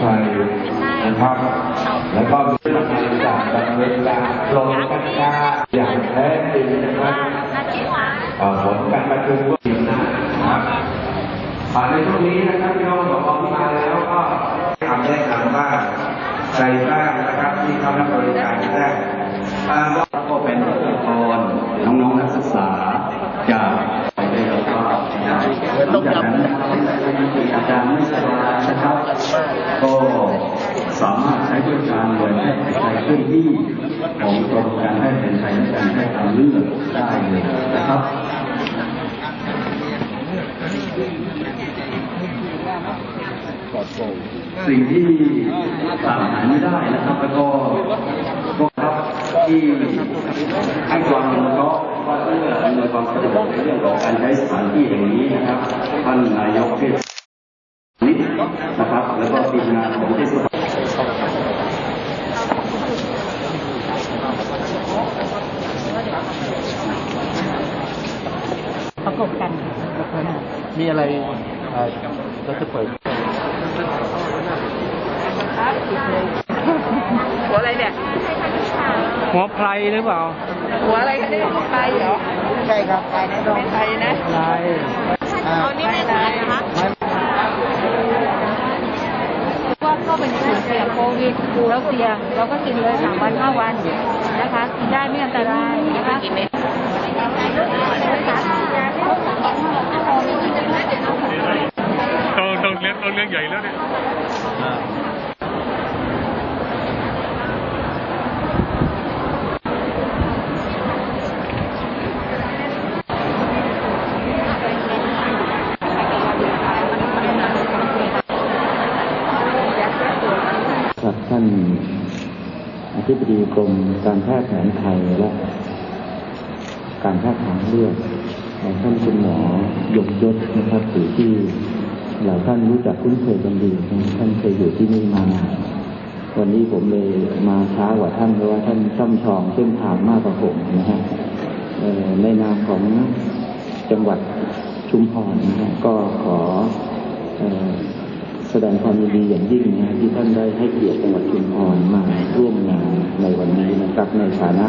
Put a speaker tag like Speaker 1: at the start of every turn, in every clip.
Speaker 1: ไทยนะครับ แล้วก็มีมาจากดำเนินการลงกันกาอย่างแท้จริงนะครับเอ่อผลการประชุมก็ดีนะครับอ่าในช่วงนี้นะครับพี่น้องสองที่มาแล้วก็ทำได้ทำบ้างใจบ้างนะครับที่เข้ารับบริการแรกตามว่า
Speaker 2: ก็เป็นบุคลากรน้องๆนักศึกษาจากไปได้แล้วก็หลังจากนั้นอาจารย์ไม่สบายนะครับ ก็สามารถใช้บริการหน่วยแพทย์ไทยเคลื่อนที่ของกรมการแพทย์แผนไทยและการแพทย์ทางเลือกได้เลยนะครับสิ่งที่ขาดหายไม่ได้นะครับแล้วก็พวกครับที่ให้ความอนุเคราะห์ว่าเพื่ออำนวยความสะดวกในเรื่องของการใช้สถานที่แห่งนี้นะครับท่านนายกเทศนิดนะครับ แล้วก็ทีมงานของเทศบาล
Speaker 3: ประกบกัน
Speaker 4: มีอะไรเอ่อเราจะเปิด
Speaker 3: หัวอะไรเนี่ย
Speaker 4: หัวไพรหรือเปล่า
Speaker 3: หัวอะไรคะเนี่ยไทยเหรอ ใช่ครับไทยนะไม่ไทยนะ
Speaker 4: ไพร
Speaker 3: เอานี่ไม่ไทยนะคะว่าก็เป็นกลุ่มเสี่ยงโควิดแล้วเสี่ยงเราก็กินเลยสามวันห้าวันนะคะ กินได้ไม่อันตรายนะคะกินเม็ด
Speaker 5: ต้องต้อง เลี้ยงต้องใหญ่แล้วเนี่ย
Speaker 2: ท่านอธิบดีกรมการแพทย์แผนไทยและการแพทย์ทางเลือกท่านคุณหมอยงยศนะครับหรือที่ หลายท่านรู้จักคุ้นเคยกันดีท่านเคยอยู่ที่นี่มานานวันนี้ผมเลยมาช้ากว่าท่านเพราะว่าท่านช่ำชองเส้นทางมากกว่าผมนะฮะในนามของจังหวัดชุมพรนะฮะก็ขออแสดงความยินดีอย่างยิ่งนะฮะที่ท่านได้ให้เกียรติจังหวัดชุมพรมาร่วมงานในวันนี้นะครับ ในฐานะ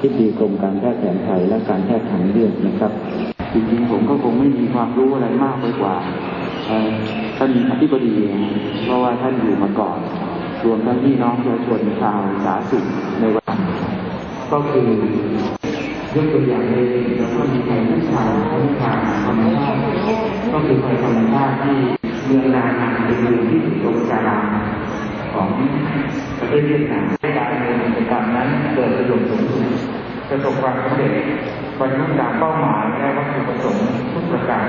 Speaker 2: ที่ดีกรมการแพทย์แผนไทยและการแพทย์ทางเลือกนะครับจริงๆผมก็คงไม่มีความรู้อะไรมากไปกว่า ท่านอธิบดีเพราะว่าท่านอยู่มาก่อน รวมทั้งพี่น้องประชาชนชาวสาสุขในวันก็คือยกตัวอย่างเลยแล้วก็มีภัยพิชาภัยพิชาธรรมชาติก็คือภัยธรรมชาติที่เมืองนานาเป็นเมืองที่ติดตรงกลางของประเทศเวียดนามการดำเนินกิจกรรมนั้นเกิดประโยชน์สูงสุดประสบความสำเร็จบรรลุตามเป้าหมายและวัตถุประสงค์ทุกประการ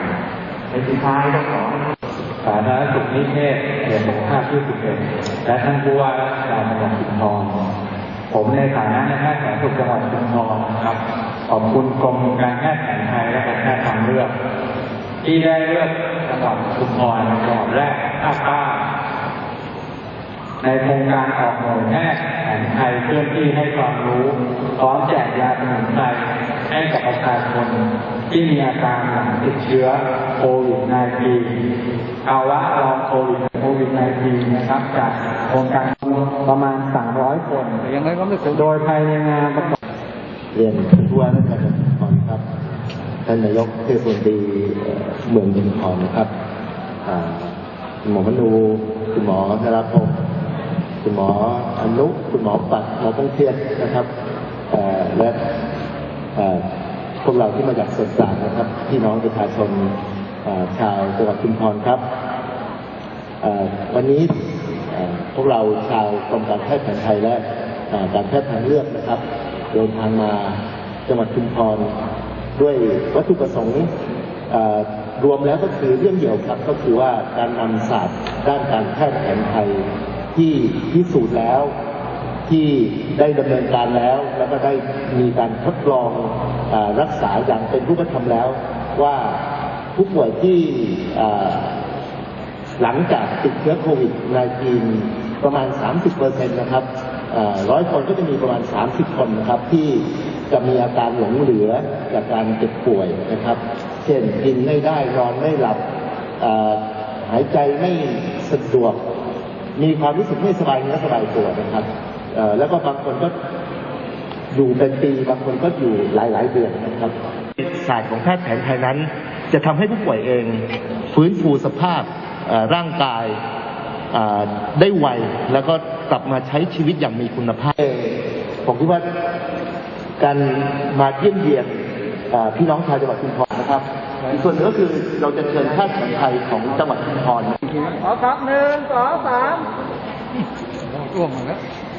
Speaker 2: ในสุดท้ายก็ขอ
Speaker 4: สาธารณสุขนิเทศเขตของภาคที่สิบเอ็ดและท่านผู้ว่าราชการจังหวัดชุพรรณผมในฐานะนายแพทย์แผนสุขจังหวัดชุพรนะครับ ขอบคุณกรมการแพทย์แผนไทยและการแพทย์ทางเลือก ที่ได้เลือกจังหวัดชุพรเป็นจังหวัดแรกภาคใต้ในโครงการออกหน่วยแพทย์แผนไทยเคลื่อนที่ให้ความรู้พร้อมแจกยาสมุนไพร กับประชาชนที่มีอาการหลังติดเชื้อโควิด -19 ภาวะลองโควิดโควิด -19 นะครับจากโครงการประมาณ 300 คนยังไงก็ไม่ถึงโดยภายในงานประกอบ
Speaker 2: เรียนท่านผู้ว่าราชการจังหวัดชุมพรครับท่านนายกเทศมนตรีเอ่อเมืองชุมพรนะครับคุณหมอมนูคุณหมอนรพงศ์คุณหมออนุคุณหมอปัดหมอพงเทียนนะครับและ พวกเราที่มาจากส่วนกลางนะครับพี่น้องประชาชนชาวจังหวัดชุมพรครับวันนี้พวกเราชาวกรมการแพทย์แผนไทยและการแพทย์ทางเลือกนะครับเดินทางมาจังหวัดชุมพรด้วยวัตถุประสงค์รวมแล้วก็คือเรื่องเดียวครับก็คือว่าการนำศาสตร์ด้านการแพทย์แผนไทยที่พิสูจน์แล้ว ที่ได้ดำเนินการแล้ว แล้วก็ได้มีการทดลองอรักษาอย่างเป็นรูปธรรมแล้ว ว่าผู้ป่วยที่หลังจากติดเชื้อโควิด -19 ประมาณ 30%นะครับร้อยคนก็จะมีประมาณ 30 คนนะครับ ที่จะมีอาการหลงเหลือจากการเจ็บป่วยนะครับ เช่นกินไม่ได้นอนไม่หลับหายใจไม่สะดวก
Speaker 6: มีความรู้สึกไม่สบายเนื้อสบายตัวนะครับ แล้วก็บางคนก็อยู่เป็นปีบางคนก็อยู่หลาย ๆ เดือนนะครับศาสตร์ของแพทย์แผนไทยนั้น จะทำให้ผู้ป่วยเอง ฟื้นฟูสภาพร่างกายได้ไวแล้วก็กลับมาใช้ชีวิตอย่างมีคุณภาพผมคิดว่าการมาเยี่ยมเยียนพี่น้องชาวจังหวัดชุมพรนะครับอีกส่วนหนึงก็คือเราจะเชิญแพทย์แผนไทยของจังหวัดชุมพร
Speaker 4: ขอครับหนึ่งสองสามร่วงหมแล้ว